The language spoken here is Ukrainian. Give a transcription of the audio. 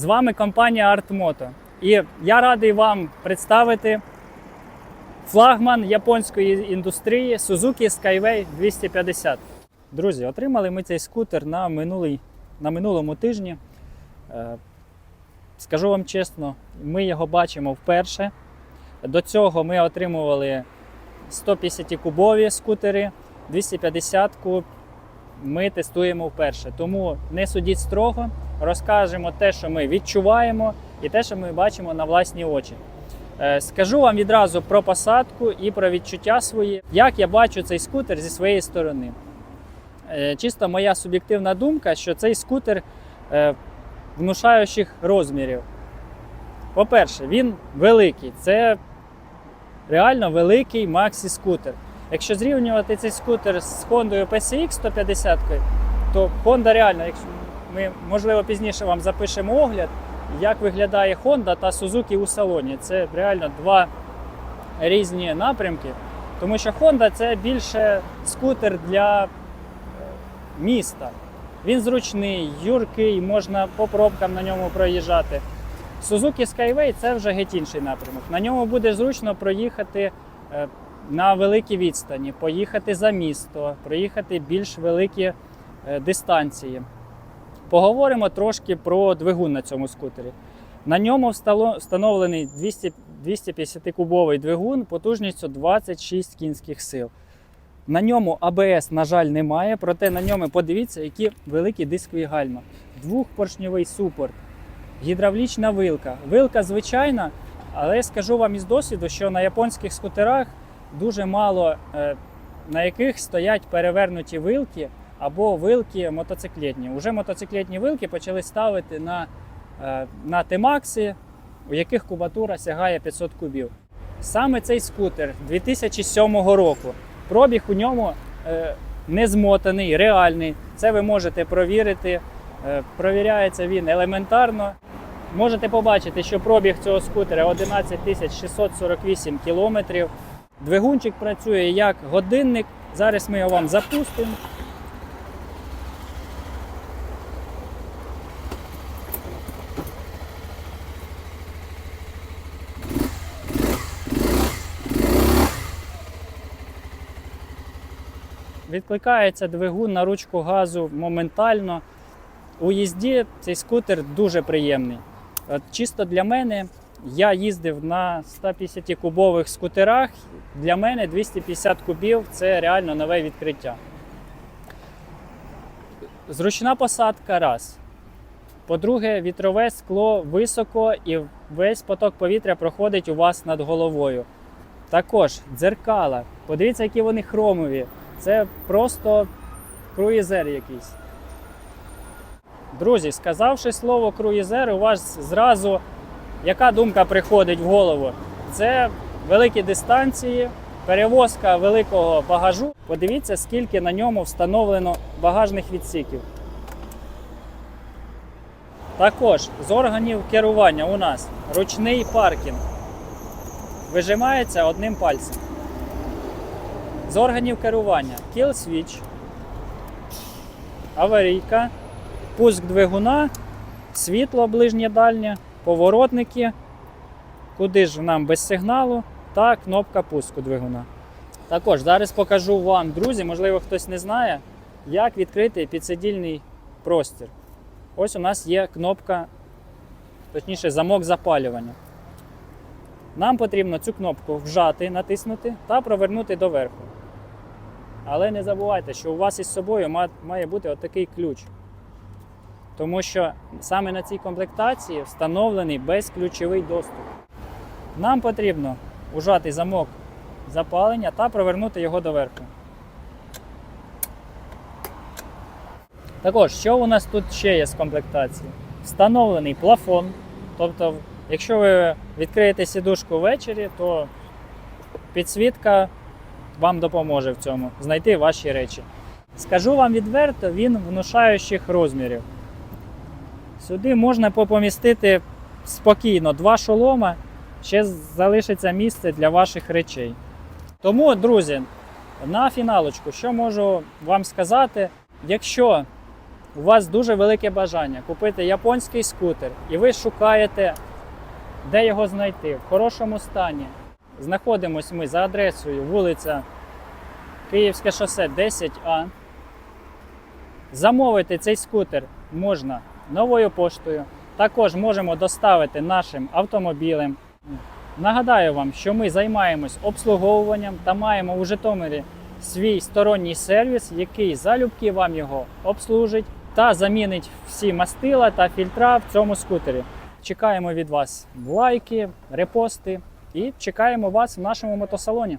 З вами компанія ArtMoto. І я радий вам представити флагман японської індустрії Suzuki Skyway 250. Друзі, отримали ми цей скутер на, минулий, на минулому тижні. Е, Скажу вам чесно, ми його бачимо вперше. До цього ми отримували 150-кубові скутери, 250-ку ми тестуємо вперше. Тому не судіть строго, розкажемо те, що ми відчуваємо, і те, що ми бачимо на власні очі. Е, Скажу вам відразу про посадку і про відчуття свої, як я бачу цей скутер зі своєї сторони. Е, Чисто моя суб'єктивна думка, що цей скутер е, внушаючих розмірів. По-перше, він великий. Це реально великий Maxi скутер. Якщо зрівнювати цей скутер з Honda PCX 150, то Honda реально, якщо ми можливо пізніше вам запишемо огляд, як виглядає Honda та Suzuki у салоні. Це реально два різні напрямки. Тому що Honda це більше скутер для е, міста. Він зручний, юркий, можна по пробкам на ньому проїжджати. Suzuki Skyway це вже геть інший напрямок. На ньому буде зручно проїхати е, на великі відстані, поїхати за місто, проїхати більш великі е, дистанції. Поговоримо трошки про двигун на цьому скутері. На ньому встановлений 200 250-кубовий двигун потужністю 26 кінських сил. На ньому АБС, на жаль, немає, проте на ньому подивіться, які великі дискові гальма. Двохпоршньовий супорт, гідравлічна вилка. Вилка звичайна, але я скажу вам із досвіду, що на японських скутерах дуже мало е, на яких стоять перевернуті вилки або вилки мотоциклетні. Уже мотоциклетні вилки почали ставити на, е, на T-Max, у яких кубатура сягає 500 кубів. Саме цей скутер 2007 року. Пробіг у ньому е, не змотаний, реальний. Це ви можете провірити. Провіряється він елементарно. Можете побачити, що пробіг цього скутера 11 648 кілометрів. Двигунчик працює як годинник. Зараз ми його вам запустимо. Відкликається двигун на ручку газу моментально. У їзді цей скутер дуже приємний. От чисто для мене я їздив на 150 кубових скутерах. Для мене 250 кубів це реально нове відкриття. Зручна посадка раз. По-друге, вітрове скло високо і весь поток повітря проходить у вас над головою. Також дзеркала. Подивіться, які вони хромові. Це просто круїзер якийсь. Друзі, сказавши слово круїзер, у вас зразу яка думка приходить в голову? Це великі дистанції, перевозка великого багажу. Подивіться, скільки на ньому встановлено багажних відсіків. Також з органів керування у нас ручний паркінг. Вижимається одним пальцем. З органів керування kill switch, аварійка, пуск двигуна, світло ближнє дальнє, поворотники, куди ж нам без сигналу та кнопка пуску двигуна. Також зараз покажу вам, друзі, можливо, хтось не знає, як відкрити підсидільний простір. Ось у нас є кнопка, точніше, замок запалювання. Нам потрібно цю кнопку вжати, натиснути та провернути доверху. Але не забувайте, що у вас із собою має бути отакий ключ. Тому що саме на цій комплектації встановлений безключовий доступ. Нам потрібно ужати замок запалення та провернути його доверху. Також, що у нас тут ще є з комплектації? Встановлений плафон. Тобто, якщо ви відкриєте сідушку ввечері, то підсвітка вам допоможе в цьому знайти ваші речі. Скажу вам відверто, він внушаючих розмірів. Сюди можна попомістити спокійно два шолома, ще залишиться місце для ваших речей. Тому, друзі, на фіналочку, що можу вам сказати, якщо у вас дуже велике бажання купити японський скутер, і ви шукаєте, де його знайти в хорошому стані. Знаходимось ми за адресою вулиця Київське шосе 10А. Замовити цей скутер можна новою поштою. Також можемо доставити нашим автомобілем. Нагадаю вам, що ми займаємось обслуговуванням та маємо у Житомирі свій сторонній сервіс, який залюбки вам його обслужить та замінить всі мастила та фільтра в цьому скутері. Чекаємо від вас лайки, репости і чекаємо вас в нашому мотосалоні.